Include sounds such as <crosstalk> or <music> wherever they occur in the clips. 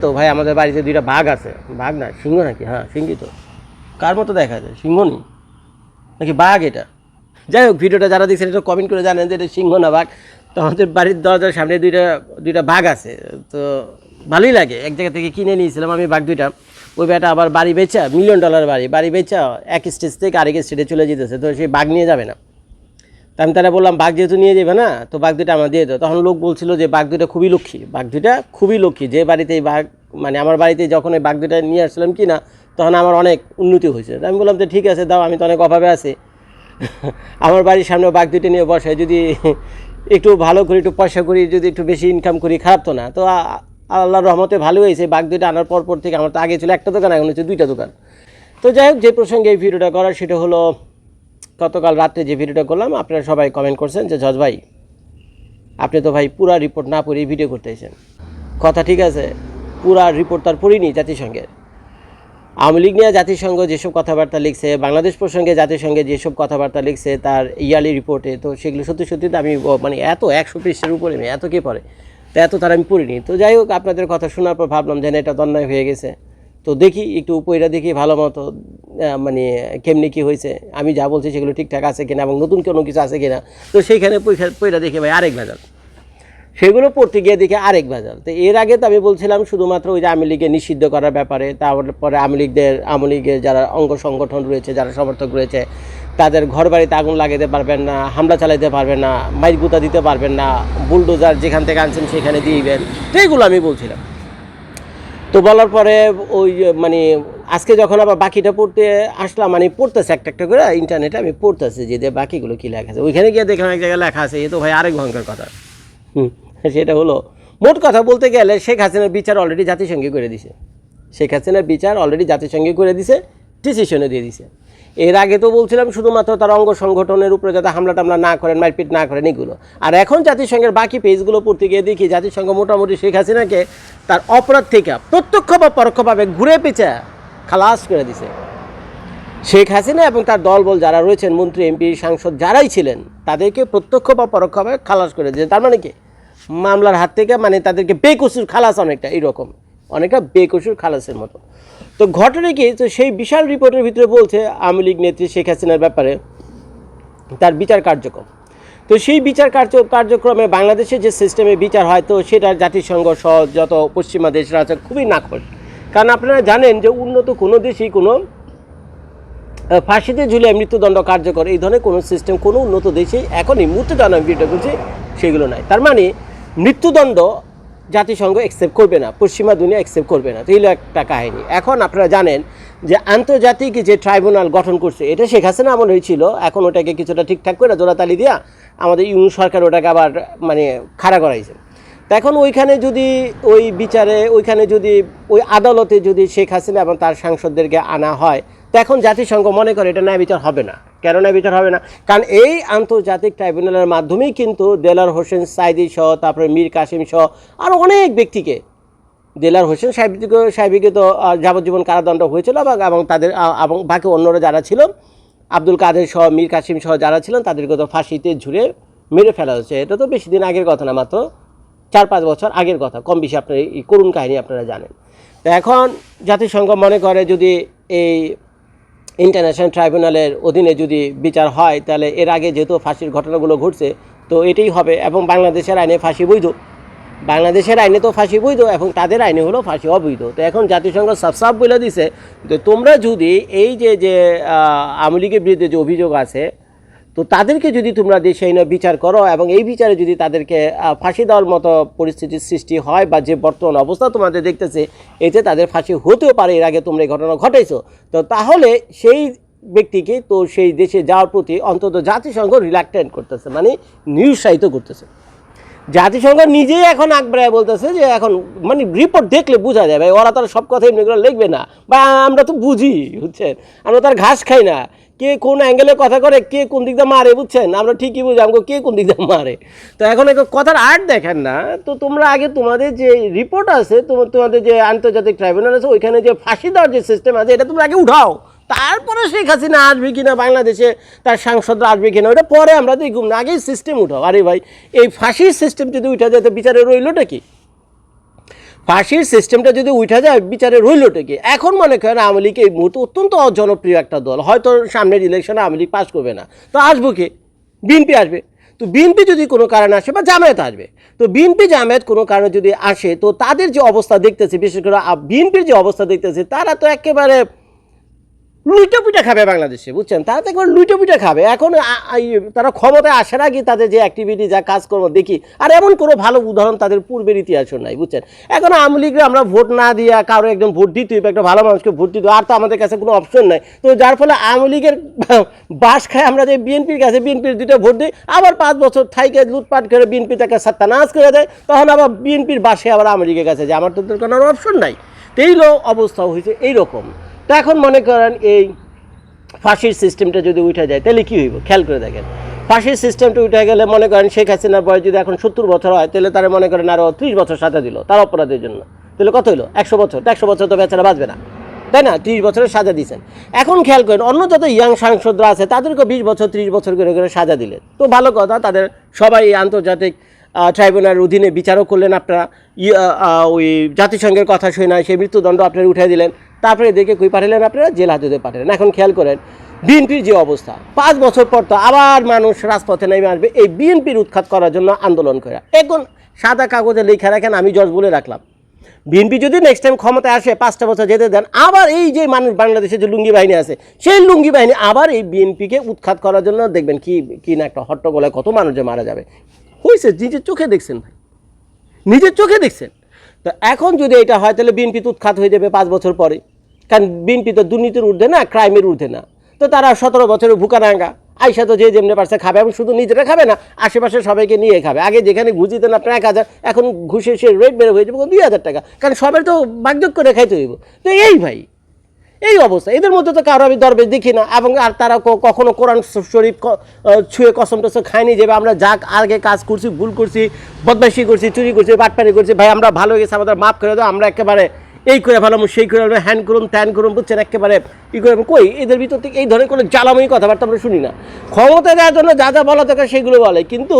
তো ভাই, আমাদের বাড়িতে দুইটা বাঘ আছে। বাঘ না, সিংহ নাকি? হ্যাঁ সিংহই তো। কার মতো দেখা যায়? সিংহ নেই নাকি বাঘ এটা? যাই হোক, ভিডিওটা যারা দেখছেন, এটা কমেন্ট করে জানেন যে এটা সিংহ না বাঘ। তো আমাদের বাড়ির দরজার সামনে দুইটা দুইটা বাঘ আছে। তো ভালোই লাগে। এক জায়গা থেকে কিনে নিয়েছিলাম আমি বাঘ দুইটা। ওই বেটা আবার বাড়ি বেচা মিলিয়ন ডলার বাড়ি। বাড়ি বেচা, এক স্টেজ থেকে আরেক স্টেজে চলে যেতেছে। তো সেই বাঘ নিয়ে যাবে না। তা আমি তারা বললাম, বাঘ যেহেতু নিয়ে যাবে না, তো বাঘ দুটা আমার দিয়ে দাও। তখন লোক বলছিল যে, বাঘ দুটা খুবই লক্ষ্মী, বাঘ দুটা খুবই লক্ষ্মী। যে বাড়িতে এই বাঘ মানে আমার বাড়িতে যখন এই বাঘ দুটা নিয়ে আসলাম কি না তখন আমার অনেক উন্নতি হয়েছে। তা আমি বললাম যে ঠিক আছে, দাও, আমি তো অনেক অভাবে আছি। <laughs> আমার বাড়ির সামনে বাঘ দুটো নিয়ে বসে, যদি <laughs> একটু ভালো করি, একটু পয়সা করি, যদি একটু বেশি ইনকাম করি, খারাপ তো না। তো আল্লাহর রহমতে ভালো হয়েছে, বাঘ দুইটা আনার পর পর থেকে আমার তো আগে ছিল একটা দোকান, এখন হচ্ছে দুইটা দোকান। তো যাই হোক, যে প্রসঙ্গে এই ভিডিওটা করার সেটা হলো গতকাল রাত্রে যে ভিডিওটা করলাম, আপনারা সবাই কমেন্ট করছেন যে, জজ ভাই, আপনি তো ভাই পুরা রিপোর্ট না পড়েই ভিডিও করতেছেন কথা ঠিক আছে, পুরা রিপোর্ট তার পড়িনি জাতিসংঘের। আওয়ামী লীগ নিয়ে জাতিসংঘ যেসব কথাবার্তা লিখছে, বাংলাদেশ প্রসঙ্গে জাতিসংঘে যেসব কথাবার্তা লিখছে, তার ইয়ারলি রিপোর্টে তো সেগুলো সত্যি সত্যি তো আমি মানে এত একশো পৃষ্ঠের উপরে এত কে পড়ে? তো এত তার আমি পড়িনি। তো যাই হোক, আপনাদের কথা শোনার পর ভাবলাম যে এটা তো অন্যায় হয়ে গেছে। তো দেখি, একটু উপইরা দেখি ভালো মতো মানে কেমনি কী হয়েছে। আমি যা বলছি সেগুলো ঠিকঠাক আছে কিনা এবং নতুন কোনো কিছু আছে কিনা। তো সেইখানে পইরা দেখি ভাই আরেক ভেজাল সেগুলো পড়তে গিয়ে দেখে আরেক ভেজাল তো এর আগে তো আমি বলছিলাম শুধুমাত্র ওই যে আওয়ামী লীগকে নিষিদ্ধ করার ব্যাপারে, তারপরে আওয়ামী লীগদের, আওয়ামী লীগের যারা অঙ্গ সংগঠন রয়েছে, যারা সমর্থক রয়েছে, তাদের ঘর বাড়িতে আগুন লাগাতে পারবেন না, হামলা চালাইতে পারবেন না মাইক গুতা দিতে পারবেন না, বুলডোজার যেখান থেকে আনছেন সেখানে দিবেন। তো এইগুলো আমি বলছিলাম। তো বলার পরে ওই মানে আজকে যখন আবার বাকিটা পড়তে আসলাম মানে পড়তেছে একটা একটা করে ইন্টারনেটে আমি পড়তেছি যে বাকিগুলো কী লেখা আছে। ওইখানে গিয়ে দেখলাম এক জায়গায় লেখা আছে এ তো ভাই আরেক ভয়ঙ্কর কথা। হুম, সেটা হলো মোট কথা বলতে গেলে শেখ হাসিনার বিচার অলরেডি জাতিসংঘে করে দিছে। শেখ হাসিনার বিচার অলরেডি জাতিসংঘে করে দিছে ডিসিশনে দিয়ে দিছে। এর আগে তো বলছিলাম শুধুমাত্র তার অঙ্গ সংগঠনের উপরে যাতে হামলা টামলা না করেন, মারপিট না করেন, এগুলো। আর এখন জাতিসংঘের বাকি পেজগুলো পড়তে গিয়ে দেখি জাতিসংঘ মোটামুটি শেখ হাসিনাকে তার অপরাধ থেকে প্রত্যক্ষ বা পরোক্ষভাবে ঘুরে পেঁচা খালাস করে দিছে। শেখ হাসিনা এবং তার দলবল যারা রয়েছেন, মন্ত্রী, এমপি, সাংসদ যারাই ছিলেন, তাদেরকে প্রত্যক্ষ বা পরোক্ষভাবে খালাস করে দিয়েছে। তার মানে কি? মামলার হাত থেকে মানে তাদেরকে বেকসুর খালাস অনেকটা এইরকম অনেকটা বেকসুর খালাসের মতো। তো ঘটনা কি? তো সেই বিশাল রিপোর্টের ভিতরে বলছে, আওয়ামী লীগ নেত্রী শেখ হাসিনার ব্যাপারে তার বিচার কার্যক্রম। তো সেই বিচার কার্য, কার্যক্রমে বাংলাদেশে যে সিস্টেমে বিচার হয়, তো সেটা জাতিসংঘ সহ যত পশ্চিমা দেশরা আছে খুবই নাকফল কারণ আপনারা জানেন যে উন্নত কোনো দেশই কোনো ফাঁসিতে ঝুলিয়ে মৃত্যুদণ্ড কার্যকর, এই ধরনের কোনো সিস্টেম কোনো উন্নত দেশেই এখন এই মুহূর্তে আমি ভিডিও করছি সেগুলো নাই। তার মানে মৃত্যুদণ্ড জাতিসংঘ অ্যাকসেপ্ট করবে না, পশ্চিমা দুনিয়া অ্যাকসেপ্ট করবে না, তো এই একটা কাহিনী। এখন আপনারা জানেন যে আন্তর্জাতিক যে ট্রাইব্যুনাল গঠন করছে, এটা শেখ হাসিনা আমল হয়েছিল, এখন ওটাকে কিছুটা ঠিকঠাক করে জোড়াতালি দিয়া আমাদের ইউনিয়ন সরকার ওটাকে আবার মানে খাড়া করাইছে। এখন ওইখানে যদি ওই বিচারে, ওইখানে যদি ওই আদালতে যদি শেখ হাসিনা এবং তার সাংসদদেরকে আনা হয়, তো এখন জাতিসংঘ মনে করে এটা ন্যায় বিচার হবে না। কেন ন্যায় বিচার হবে না? কারণ এই আন্তর্জাতিক ট্রাইব্যুনালের মাধ্যমেই কিন্তু দেলার হোসেন সাইদি সহ, তারপরে মীর কাসিম সহ আরও অনেক ব্যক্তিকে দেলার হোসেন সাহেবকে সাহেবকে তো যাবজ্জীবন কারাদণ্ড হয়েছিল এবং এবং তাদের এবং বাকি অন্যরা যারা ছিল, আব্দুল কাদের সহ, মীর কাসিম সহ যারা ছিলেন, তাদেরকে তো ফাঁসিতে ঝুড়ে মেরে ফেলা হয়েছে। এটা তো বেশি দিন আগের কথা না মাত্র। চার পাঁচ বছর আগের কথা, কম বেশি আপনার এই করুণ কাহিনী আপনারা জানেন। তো এখন জাতিসংঘ মনে করে যদি এই ইন্টারন্যাশনাল ট্রাইব্যুনালের অধীনে যদি বিচার হয়, তাহলে এর আগে যেহেতু ফাঁসির ঘটনাগুলো ঘটছে, তো এটাই হবে। এবং বাংলাদেশের আইনে ফাঁসি বৈধ। বাংলাদেশের আইনে তো ফাঁসি বৈধ এবং তাদের আইনে হলো ফাঁসি অবৈধ। তো এখন জাতিসংঘ সাফসাফ বলে দিছে যে তোমরা যদি এই যে যে আওয়ামী লীগের বিরুদ্ধে যে অভিযোগ আছে তো তাদেরকে যদি তোমরা দেশে এনে বিচার করো এবং এই বিচারে যদি তাদেরকে ফাঁসি দেওয়ার মতো পরিস্থিতির সৃষ্টি হয় বা যে বর্তমান অবস্থা তোমাদের দেখতেছে, এতে তাদের ফাঁসি হতেও পারে, এর আগে তোমরা এই ঘটনা ঘটাইছো। তো তাহলে সেই ব্যক্তিকে তো সেই দেশে যাওয়ার প্রতি অন্তত জাতিসংঘ রিল্যাক্টেন্ট করতেছে মানে নিরুৎসাহিত করতেছে। জাতিসংঘ নিজেই এখন আকবরায় বলতেছে যে এখন মানে রিপোর্ট দেখলে বোঝা যায় ভাই, ওরা তো আর সব কথা এমনিগুলো লিখবে না। বা আমরা তো বুঝি, বুঝছেন? আমরা তার ঘাস খাই না। কে কোন অ্যাঙ্গেলে কথা করে, কে কোন দিক দিয়ে মারে, বুঝছেন? আমরা ঠিকই বুঝি, আমাকে কে কোন দিক দিয়ে মারে? তো এখন কথার আর্ট দেখেন না। তো তোমরা আগে তোমাদের যে রিপোর্ট আছে তোমাদের যে আন্তর্জাতিক ট্রাইব্যুনাল আছে, ওইখানে যে ফাঁসি দেওয়ার যে সিস্টেম আছে, এটা তোমরা আগে উঠাও। তারপরে শেখ হাসিনা আসবে কিনা বাংলাদেশে, তার সাংসদরা আসবে কিনা, ওটা পরে আমরা দেখুন আগেই সিস্টেম উঠাও। আরে ভাই, এই ফাঁসির সিস্টেম যদি উঠা যায়, তো বিচারে রইলটা কি? ফাঁসির সিস্টেমটা যদি উঠা যায়, বিচারে রইল টেকে এখন মনে করেন আওয়ামী লীগ এই মুহূর্তে অত্যন্ত জনপ্রিয় একটা দল। হয়তো সামনের ইলেকশনে আওয়ামী লীগ পাস করবে না। তো আসব কে? বিএনপি আসবে। তো বিএনপি যদি কোনো কারণে আসে, বা জামায়াত আসবে। তো বিএনপি জামায়াত কোনো কারণে যদি আসে, তো তাদের যে অবস্থা দেখতেছে, বিশেষ করে বিএনপির যে অবস্থা দেখতেছে, তারা তো একেবারে লুইটা পিঠা খাবে বাংলাদেশে, বুঝছেন? তারা তো একবার লুইটা পিঠা খাবে। এখন তারা ক্ষমতায় আসার আগে তাদের যে অ্যাক্টিভিটি যা কাজকর্ম, দেখি। আর এমন কোনো ভালো উদাহরণ তাদের পূর্বের ইতিহাসও নাই, বুঝছেন? এখন আওয়ামী লীগরা আমরা ভোট না দিয়ে কারও একজন ভোট দিতে হইবে, একটা ভালো মানুষকে ভোট দিতে আর তো আমাদের কাছে কোনো অপশন নাই। তো যার ফলে আওয়ামী লীগের <laughs> বাস খায় আমরা যে বিএনপির কাছে, বিএনপির দুটো ভোট দিই, আবার পাঁচ বছর থাইকে লুটপাট করে বিএনপি তাকে সাত্তানাশ করে দেয়, তখন আবার বিএনপির বাসে আবার আওয়ামী লীগের কাছে যে আমার তো কোনো অপশন নাই। তো এই লো অবস্থা হয়েছে এইরকম। তো এখন মনে করেন এই ফাঁসির সিস্টেমটা যদি উঠে যায় তাহলে কী হইব? খেয়াল করে দেখেন। ফাঁসির সিস্টেমটা উঠে গেলে মনে করেন শেখ হাসিনার বয়স যদি এখন সত্তর বছর হয় তাহলে তারা মনে করেন আরও ত্রিশ বছর সাজা দিল তার অপরাধের জন্য। তাহলে কত হইল? একশো বছর। একশো বছর তো বেচারা বাঁচবে না। তাই না? ত্রিশ বছরের সাজা দিয়েছেন এখন খেয়াল করেন অন্য যত ইয়াং সাংসদরা আছে তাদেরকে বিশ বছর ত্রিশ বছর করে করে সাজা দিলেন। তো ভালো কথা তাদের সবাই আন্তর্জাতিক ট্রাইব্যুনালের অধীনে বিচারও করলেন। আপনারা ই- আহ, আহ, ওই জাতিসংঘের কথা শুনে সেই মৃত্যুদণ্ড আপনারা উঠে দিলেন। তারপরে দেখে কই পাঠালেন আপনারা? জেল হাজতে পাঠালেন এখন খেয়াল করেন, বিএনপির যে অবস্থা, পাঁচ বছর পর তো আবার মানুষ রাজপথে নেমে আসবে এই বিএনপির উৎখাত করার জন্য আন্দোলন করে। এখন সাদা কাগজে লেখা রাখেন, আমি জজ বলে রাখলাম। বিএনপি যদি নেক্সট টাইম ক্ষমতায় আসে, পাঁচটা বছর যেতে দেন, আবার এই যে মানুষ বাংলাদেশে যে লুঙ্গি বাহিনী আছে, সেই লুঙ্গি বাহিনী আবার এই বিএনপিকে উৎখাত করার জন্য দেখবেন কি কি না একটা হট্টগোলায় কত মানুষ যে মারা যাবে। হয়েছে নিজের চোখে দেখছেন ভাই। নিজের চোখে দেখছেন। তো এখন যদি এটা হয়, তাহলে বিএনপি উৎখাত হয়ে যাবে পাঁচ বছর পরে। কারণ বিএনপি তো দুর্নীতির ঊর্ধ্বে না, ক্রাইমের ঊর্ধ্বে না। তো তারা সতেরো বছরের ভুকানাঙ্গা আইসা তো যে যেমনি পারছে খাবে এবং শুধু নিজেরা খাবে না, আশেপাশে সবাইকে নিয়ে খাবে। আগে যেখানে ঘুষ দিতেন আপনার এক হাজার, এখন ঘুষে সে রেট বেড়ে হয়ে যাবে দুই হাজার টাকা। কারণ সবার তো বাগযোগ করে খাইতে হইব। তো এই ভাই এই অবস্থা। এদের মধ্যে তো কারও আমি দরবেশ দেখি না এবং আর তারা কখনো কোরআন শরীফ ছুঁয়ে কসম টসম খায়নি যাবে আমরা যা আগে কাজ করছি, ভুল করছি, বদমাইশি করছি, চুরি করছি, বাটপারি করছি, ভাই আমরা ভালো গেছে, আমাদের মাফ করে দাও, আমরা একেবারে এই করে ভালো সেই করে ভালো হ্যান্ড করুন, ত্যান করুন, বুঝছেন, একেবারে ই করে কই? এদের ভিতর থেকে এই ধরনের কোনো জ্বালাময়ী কথাবার্তা আমরা শুনি না। ক্ষমতা দেওয়ার জন্য যা যা বলা দরকার সেগুলো বলে। কিন্তু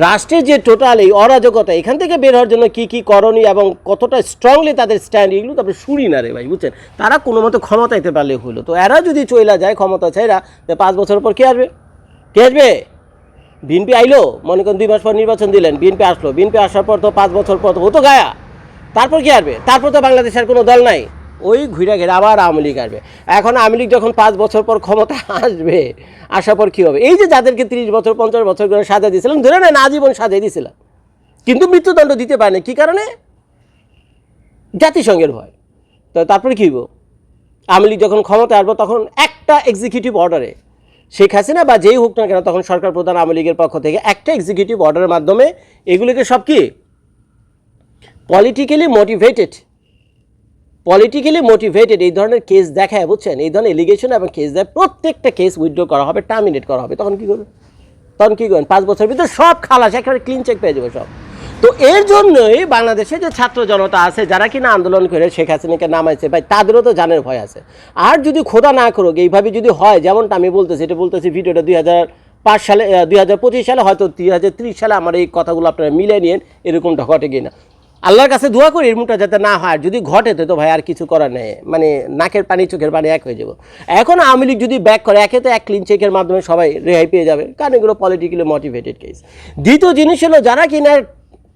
রাষ্ট্রের যে টোটাল এই অরাজকতা, এখান থেকে বের হওয়ার জন্য কী কী করণীয় এবং কতটা স্ট্রংলি তাদের স্ট্যান্ড এগুলো তো আপনি শুনি না রে ভাই, বুঝছেন? তারা কোনো মতো ক্ষমতাইতে পারলে হলো। তো এরা যদি চইলা যায় ক্ষমতা চাইরা তো পাঁচ বছর পর কে আসবে? কে আসবে? বিএনপি আইলো, মনে করেন দুই মাস পর নির্বাচন দিলেন বিএনপি আসলো। বিএনপি আসার পর তো পাঁচ বছর পর তো ও তো গায়া। তারপর কি আসবে? তারপর তো বাংলাদেশের কোনো দল নাই। ওই ঘুরে ঘিরে আবার আওয়ামী লীগ আসবে। এখন আওয়ামী লীগ যখন পাঁচ বছর পর ক্ষমতা আসবে, আসার পর কী হবে? এই যে যাদেরকে তিরিশ বছর, পঞ্চাশ বছর করে সাজা দিয়েছিলাম, ধরে নেন আজীবন সাজাই দিয়েছিলাম, কিন্তু মৃত্যুদণ্ড দিতে পারেনি। কী কারণে? জাতিসংঘের ভয়। তো তারপরে কী হইব? আওয়ামী লীগ যখন ক্ষমতা আসব, তখন একটা এক্সিকিউটিভ অর্ডারে শেখ হাসিনা বা যেই হোক না কেন, তখন সরকার প্রধান আওয়ামী লীগের পক্ষ থেকে একটা এক্সিকিউটিভ অর্ডারের মাধ্যমে এগুলিকে সব কি? পলিটিক্যালি মোটিভেটেড পলিটিক্যালি মোটিভেটেড এই ধরনের কেস দেখায়, বুঝছেন? এই ধরনের এলিগেশন এবং কেস দেয়, প্রত্যেকটা কেস উইথড্র করা হবে টার্মিনেট করা হবে। তখন কী করবে তখন কী করবেন? পাঁচ বছরের ভিতরে সব খালাস, একেবারে ক্লিন চেক পেয়ে যাবে সব। তো এর জন্যই বাংলাদেশে যে ছাত্র জনতা আছে, যারা কিনা আন্দোলন করে, শেখ হাসিনাকে নামাইছে, ভাই, তাদেরও তো জানের ভয় আছে। আর যদি খোদা না করুক, এইভাবে যদি হয়, যেমনটা আমি বলতেছি, এটা বলতেছি ভিডিওটা দুই হাজার পাঁচ সালে দুই হাজার পঁচিশ সালে, হয়তো দুই হাজার ত্রিশ সালে আমার এই কথাগুলো আপনারা মিলে নিন এরকমটা ঘটে কিনা। আল্লাহর কাছে দোয়া করি এরকমটা যাতে না হয়। যদি ঘটে তো ভাই আর কিছু করার নেই। মানে নাকের পানি, চোখের পানি এক হয়ে যাব। এখন আওয়ামী লীগ যদি ব্যাক করে, একে তো এক ক্লিন চেকের মাধ্যমে সবাই রেহাই পেয়ে যাবে। কারণ এগুলো পলিটিক্যালি মোটিভেটেড কেস দ্বিতীয় জিনিস হলো, যারা কিনা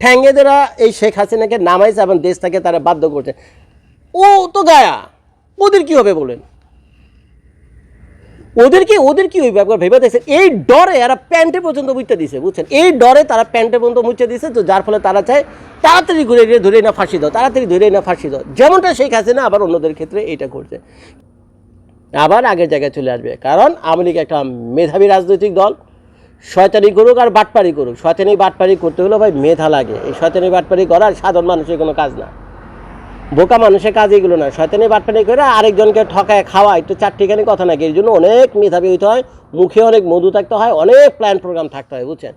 ঠ্যাঙ্গেদেরা এই শেখ হাসিনাকে নামাইছে এবং দেশ দেশটাকে তারা বাধ্য করছে, ও তো গায়া। ওদের কী হবে বলেন? ওদের কি ওদের কি হইবে? একবার ভেবে দেখছেন। এই ডরে এরা প্যান্টে পর্যন্ত মুচতে দিছে, বুঝছেন? এই ডরে তারা প্যান্টে পর্যন্ত মুচতে দিছে, তো যার ফলে তারা চায় তাড়াতাড়ি ঘুরে ধরে না ফাঁসি দাও, তাড়াতাড়ি ধরে না ফাঁসি দাও। যেমনটা শেখ হাসিনা, আবার অন্যদের ক্ষেত্রে এইটা করছে আবার আগের জায়গায় চলে আসবে। কারণ আওয়ামী একটা মেধাবী রাজনৈতিক দল। শয়তানি করুক আর বাটপারি করুক। শয়তানি বাটপারি করতে হলে ভাই মেধা লাগে। এই শয়তানি বাটপারি করার সাধারণ মানুষের কোনো কাজ না। বোকা মানুষের কাজ এগুলো না। শয়তানি বাটপানি করে আরেকজনকে ঠকায় খাওয়া একটু চারটিখানি কথা নাকি? এর জন্য অনেক মেধাবী হইতে হয়, মুখে অনেক মধু থাকতে হয়, অনেক প্ল্যান প্রোগ্রাম থাকতে হয়, বুঝছেন?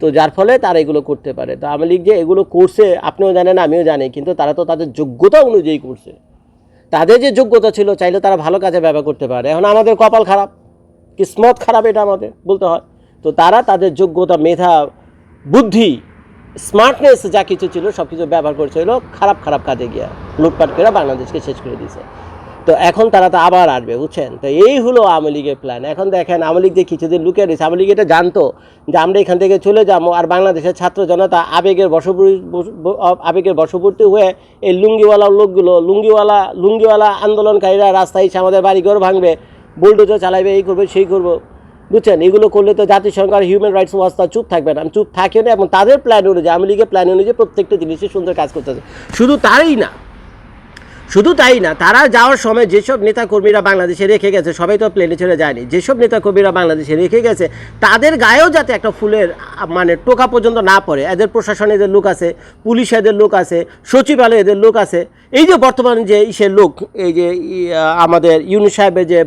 তো যার ফলে তারা এগুলো করতে পারে। তো আওয়ামী লীগ যে এগুলো করছে, আপনিও জানেন, আমিও জানি, কিন্তু তারা তো তাদের যোগ্যতা অনুযায়ী করছে। তাদের যে যোগ্যতা ছিল, চাইলে তারা ভালো কাজে ব্যবহার করতে পারে। এখন আমাদের কপাল খারাপ, কিসমত খারাপ এটা আমাদের, বলতে হয়। তো তারা তাদের যোগ্যতা, মেধা, বুদ্ধি স্মার্টনেস যা কিছু ছিল সব কিছু ব্যবহার করছে হলো খারাপ খারাপ কাজে গিয়া লুটপাট করে বাংলাদেশকে শেষ করে দিয়েছে। তো এখন তারা তো আবার আসবে, বুঝছেন? তো এই হলো আওয়ামী লীগের প্ল্যান এখন দেখেন আওয়ামী লীগ যে কিছুদিন লুকিয়ে রয়েছে, আওয়ামী লীগ এটা জানতো যে আমরা এখান থেকে চলে যাব আর বাংলাদেশের ছাত্র জনতা আবেগের বশবর্তী আবেগের বশবর্তী হয়ে এই লুঙ্গিওয়ালা লোকগুলো, লুঙ্গিওয়ালা লুঙ্গিওয়ালা আন্দোলনকারীরা রাস্তায় এসে আমাদের বাড়িঘর ভাঙবে বুলডোজার চালাইবে এই করবে, সেই করব। বুঝছেন? এগুলো করলে তো জাতিসংঘ আর হিউম্যান রাইটস ওয়াচ তা চুপ থাকবে না। চুপ থাকে না এবং তাদের প্ল্যান অনুযায়ী, আওয়ামী লীগের প্ল্যান অনুযায়ী প্রত্যেকটা জিনিসই সুন্দর কাজ করতেছে। শুধু তারই না, শুধু তাই না, তারা যাওয়ার সময় যেসব নেতাকর্মীরা বাংলাদেশে রেখে গেছে, সবাই তো প্লেনে ছেড়ে যায়নি, যেসব নেতাকর্মীরা বাংলাদেশে রেখে গেছে, তাদের গায়েও যাতে একটা ফুলের মানে টোকা পর্যন্ত না পড়ে, এদের প্রশাসনে এদের লোক আছে, পুলিশ এদের লোক আছে, সচিবালয় এদের লোক আছে, এই যে বর্তমানে যে ইসের লোক, এই যে আমাদের ইউনি সাহেবের যে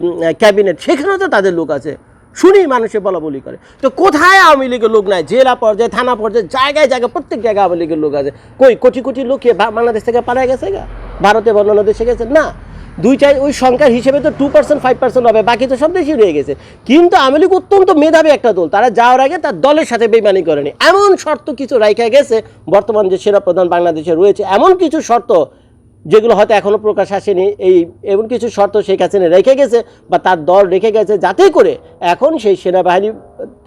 ক্যাবিনেট, সেখানেও তো তাদের লোক আছে। শুনি মানুষে বলা বলি করে। তো কোথায় আওয়ামী লীগের লোক নাই? জেলা পর্যায়ে, থানা পর্যায়ে, জায়গায় জায়গায়, প্রত্যেক জায়গায় আওয়ামী লীগের লোক আছে। কই, কোটি কোটি লোক বাংলাদেশ থেকে পালায় গেছে গা? ভারতে বা অন্যান্য দেশে গেছে? না। দুই চার, ওই সংখ্যার হিসেবে তো টু পার্সেন্ট ফাইভ পার্সেন্ট হবে, বাকি তো সব দেশই রয়ে গেছে। কিন্তু আওয়ামী লীগ অত্যন্ত মেধাবী একটা দল। তারা যাওয়ার আগে তার দলের সাথে বেমানি করেনি। এমন শর্ত কিছু রাইখা গেছে, বর্তমান যে সেরা প্রধান বাংলাদেশে রয়েছে, এমন কিছু শর্ত যেগুলো হয়তো এখনও প্রকাশ আসেনি, এই এমন কিছু শর্ত শেখ হাসিনা রেখে গেছে বা তার দল রেখে গেছে যাতে করে এখন সেই সেনাবাহিনী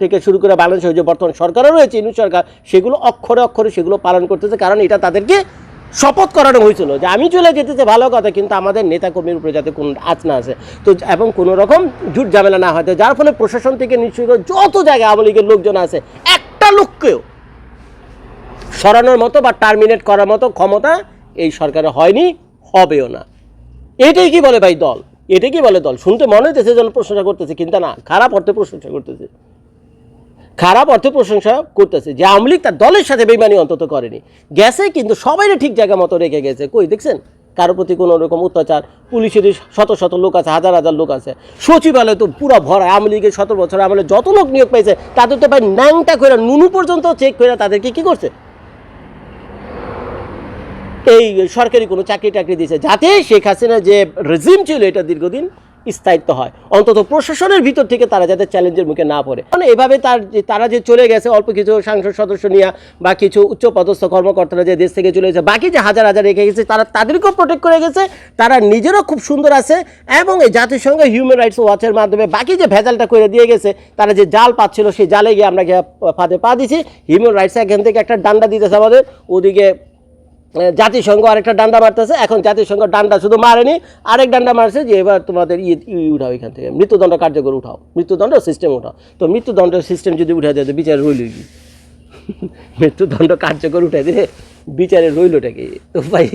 থেকে শুরু করে বাংলাদেশের যে বর্তমান সরকারও রয়েছে ইনু সরকার, সেগুলো অক্ষরে অক্ষরে সেগুলো পালন করতেছে, কারণ এটা তাদেরকে শপথ করানো হয়েছিল যে আমি চলে যেতেছে ভালো কথা, কিন্তু আমাদের নেতাকর্মীর উপরে যাতে কোনো আঁচ না আসে। তো এবং কোনো রকম ঝুট ঝামেলা না হয় যার ফলে প্রশাসন থেকে নিশ্চয়ই যত জায়গায় আওয়ামী লীগের লোকজন আছে, একটা লোককেও সরানোর মতো বা টার্মিনেট করার মতো ক্ষমতা এই সরকারে হয়নি, হবেও না। এটাই কি বলে ভাই দল? এটাই কি বলে দল? শুনতে মনে হইতেছে যেন প্রশংসা করতেছে, কিন্তু না, খারাপ অর্থে প্রশংসা করতেছে। খারাপ অর্থে প্রশংসা করতেছে। যে আওয়ামী লীগ তার দলের সাথে বেমানি অন্তত করেনি। গেছে কিন্তু সবাই ঠিক জায়গা মতো রেখে গেছে। কই, দেখছেন? কারও প্রতি কোনো রকম অত্যাচার পুলিশের শত শত লোক আছে, হাজার হাজার লোক আছে। সচিবালয় তো পুরো ভরা, আওয়ামী লীগের সতেরো বছর আমলে যত লোক নিয়োগ পেয়েছে তাদের তো ভাই ন্যাংটা করে নুনু পর্যন্ত চেক করে তাদেরকে কি করছে? এই সরকারি কোনো চাকরি টাকরি দিয়েছে, যাতে শেখ হাসিনার যে রেজিম ছিল এটা দীর্ঘদিন স্থায়িত্ব হয়। অন্তত প্রশাসনের ভিতর থেকে তারা যাতে চ্যালেঞ্জের মুখে না পড়ে। মানে এভাবে তার তারা যে চলে গেছে, অল্প কিছু সাংসদ সদস্য নিয়ে বা কিছু উচ্চপদস্থ কর্মকর্তারা যে দেশ থেকে চলে গেছে, বাকি যে হাজার হাজার রেখে গেছে, তারা তাদেরকেও প্রোটেক্ট করে গেছে, তারা নিজেরও খুব সুন্দর আছে, এবং এই জাতিসংঘ হিউম্যান রাইটস ওয়াচের মাধ্যমে বাকি যে ভেজালটা করে দিয়ে গেছে, তারা যে জাল পাচ্ছিল, সেই জালে গিয়ে আমরা ফাঁদে পা দিছি হিউম্যান রাইটস এখান থেকে একটা ডান্ডা দিতেছে আমাদের, ওদিকে জাতিসংঘ আরেকটা ডান্ডা মারতেছে। এখন জাতিসংঘ ডান্ডা শুধু মারেনি, আরেক ডান্ডা মারছে যে এবার তোমাদের ইয়ে ই উঠাও এখান থেকে। মৃত্যুদণ্ড কার্যকর উঠাও। মৃত্যুদণ্ড সিস্টেম উঠাও। তো মৃত্যুদণ্ড সিস্টেম যদি উঠে দেয়, তো বিচার রইল কি? <laughs> মৃত্যুদণ্ড কার্যকর উঠে দিলে বিচারে রইলটা কি? তো ভাই,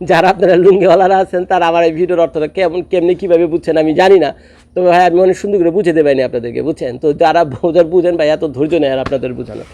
যারা আপনারা লুঙ্গিওয়ালারা আছেন, তারা আমার এই ভিডিওর অর্থটা কেমন, কেমনি কীভাবে বুঝছেন আমি জানি না। তো ভাই, আমি অনেক সুন্দর করে বুঝে দেবেনি আপনাদেরকে, বুঝছেন? তো যারা বোঝার বুঝেন ভাই, এত ধৈর্য নেই আর আপনাদের বোঝানো